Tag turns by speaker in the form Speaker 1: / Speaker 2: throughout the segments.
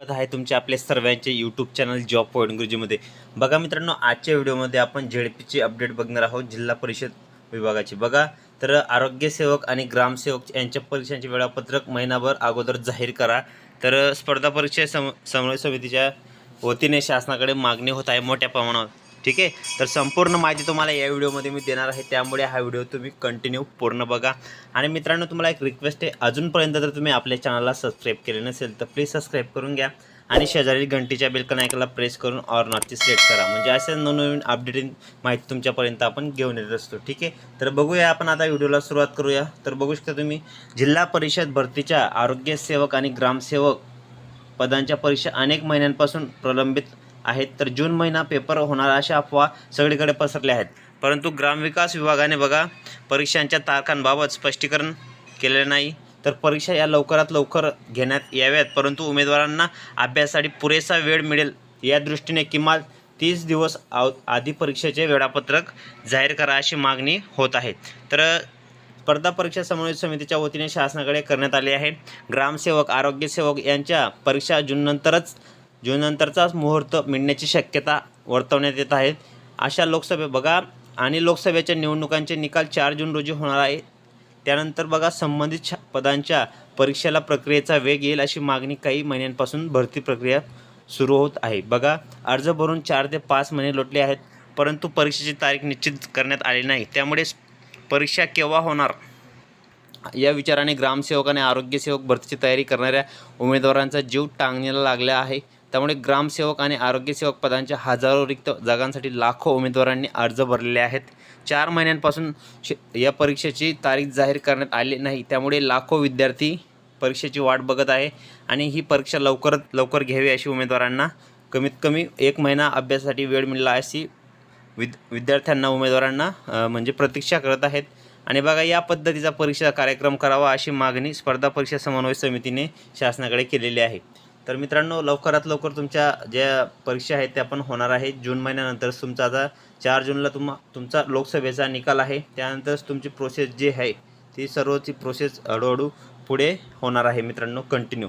Speaker 1: स्वागत आहे तुमचे आपले सर्वांचे यूट्यूब चॅनल जॉब पॉईंट गुरुजीमध्ये बघा मित्रांनो आजच्या व्हिडिओमध्ये आपण झेडपीची अपडेट बघणार आहोत जिल्हा परिषद विभागाची. बघा तर आरोग्यसेवक आणि ग्रामसेवक यांच्या परीक्षांचे वेळापत्रक महिनाभर अगोदर जाहीर करा. तर स्पर्धा परीक्षा सम समन्वय समितीच्या वतीने शासनाकडे मागणी होत आहे मोठ्या प्रमाणावर. ठीक आहे? तर संपूर्ण माहिती तुम्हाला या व्हिडिओमध्ये मी देणार आहे. त्यामुळे हा व्हिडिओ तुम्ही कंटिन्यू पूर्ण बघा. आणि मित्रांनो तुम्हाला एक रिक्वेस्ट आहे. अजूनपर्यंत जर तुम्ही आपल्या चॅनलला सबस्क्राईब केले नसेल तर प्लीज सबस्क्राईब करून घ्या. आणि शेजारी घंटीच्या बेलकन ऐकायला प्रेस करून ऑर नॉटची सिलेक्ट करा. म्हणजे अशा नवनवीन अपडेटिंग माहिती तुमच्यापर्यंत आपण घेऊन येत असतो. ठीक आहे? तर बघूया आपण आता व्हिडिओला सुरुवात करूया. तर बघू शकता तुम्ही जिल्हा परिषद भरतीच्या आरोग्यसेवक आणि ग्रामसेवक पदांच्या परीक्षा अनेक महिन्यांपासून प्रलंबित आहेत तर जून महिना पेपर होणार अशा अफवा सगळीकडे पसरल्या आहेत. परंतु ग्रामविकास विभागाने बघा परीक्षांच्या तारखांबाबत स्पष्टीकरण केलेलं नाही. तर परीक्षा या लवकरात लवकर घेण्यात याव्यात. परंतु उमेदवारांना अभ्यासासाठी पुरेसा वेळ मिळेल या दृष्टीने किमान तीस दिवस आव आधी परीक्षेचे वेळापत्रक जाहीर करा अशी मागणी होत आहे. तर स्पर्धा परीक्षा समन्वय समितीच्या वतीने शासनाकडे करण्यात आले आहे. ग्रामसेवक आरोग्यसेवक यांच्या परीक्षा जूननंतरच जूननंतरचाच मुहूर्त मिळण्याची शक्यता वर्तवण्यात येत आहे. अशा लोकसभे बघा आणि लोकसभेच्या निवडणुकांचे निकाल चार जून रोजी होणार आहे त्यानंतर बघा संबंधित छा- पदांच्या परीक्षेला प्रक्रियेचा वेग येईल अशी मागणी काही महिन्यांपासून भरती प्रक्रिया सुरू होत आहे. बघा अर्ज भरून चार ते पाच महिने लोटले आहेत परंतु परीक्षेची तारीख निश्चित करण्यात आली नाही. त्यामुळे परीक्षा केव्हा होणार? या विचाराने ग्रामसेवक आणि आरोग्यसेवक भरतीची तयारी करणाऱ्या उमेदवारांचा जीव टांगणीला लागला आहे. त्यामुळे ग्रामसेवक आणि आरोग्यसेवक पदांच्या हजारो रिक्त जागांसाठी लाखो उमेदवारांनी अर्ज भरलेले आहेत. चार महिन्यांपासून या परीक्षेची तारीख जाहीर करण्यात आली नाही. त्यामुळे लाखो विद्यार्थी परीक्षेची वाट बघत आहे आणि ही परीक्षा लवकरात लवकर घ्यावी अशी उमेदवारांना कमीत कमी एक महिना अभ्यासासाठी वेळ मिळाला अशी विद विद्यार्थ्यांना उमेदवारांना म्हणजे प्रतीक्षा करत आहेत. आणि बघा या पद्धतीचा परीक्षा कार्यक्रम करावा अशी मागणी स्पर्धा परीक्षा समन्वय समितीने शासनाकडे केलेली आहे. तर मित्रांनो लवकरात लवकर तुमच्या ज्या परीक्षा आहेत त्या पण होणार आहेत. जून महिन्यानंतरच तुमचा आता चार जूनला तुम तुमचा लोकसभेचा निकाल आहे. त्यानंतरच तुमची प्रोसेस जी आहे ती सर्वची प्रोसेस हळूहळू पुढे होणार आहे मित्रांनो कंटिन्यू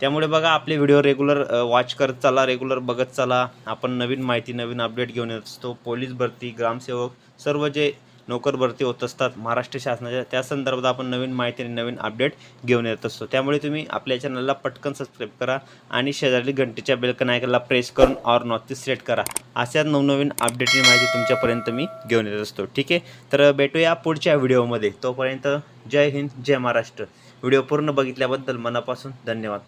Speaker 1: त्यामुळे बघा आपले व्हिडिओ रेग्युलर वॉच करत चला रेग्युलर बघत चला. आपण नवीन माहिती नवीन अपडेट घेऊन येत असतो. पोलीस भरती ग्रामसेवक सर्व जे नोकर भरती होत असतात महाराष्ट्र शासनाच्या. त्या संदर्भात आपण नवीन माहिती आणि नवीन अपडेट घेऊन येत असतो. त्यामुळे तुम्ही आपल्या चॅनलला पटकन सबस्क्राईब करा आणि शेजारी घंटेच्या बेलकन ऐकायला प्रेस करून ऑर नॉटची सिलेक्ट करा. अशा नवनवीन अपडेटची माहिती तुमच्यापर्यंत मी घेऊन येत असतो. ठीक आहे? तर भेटूया पुढच्या व्हिडिओमध्ये तोपर्यंत जय हिंद जय महाराष्ट्र. व्हिडिओ पूर्ण बघितल्याबद्दल मनापासून धन्यवाद.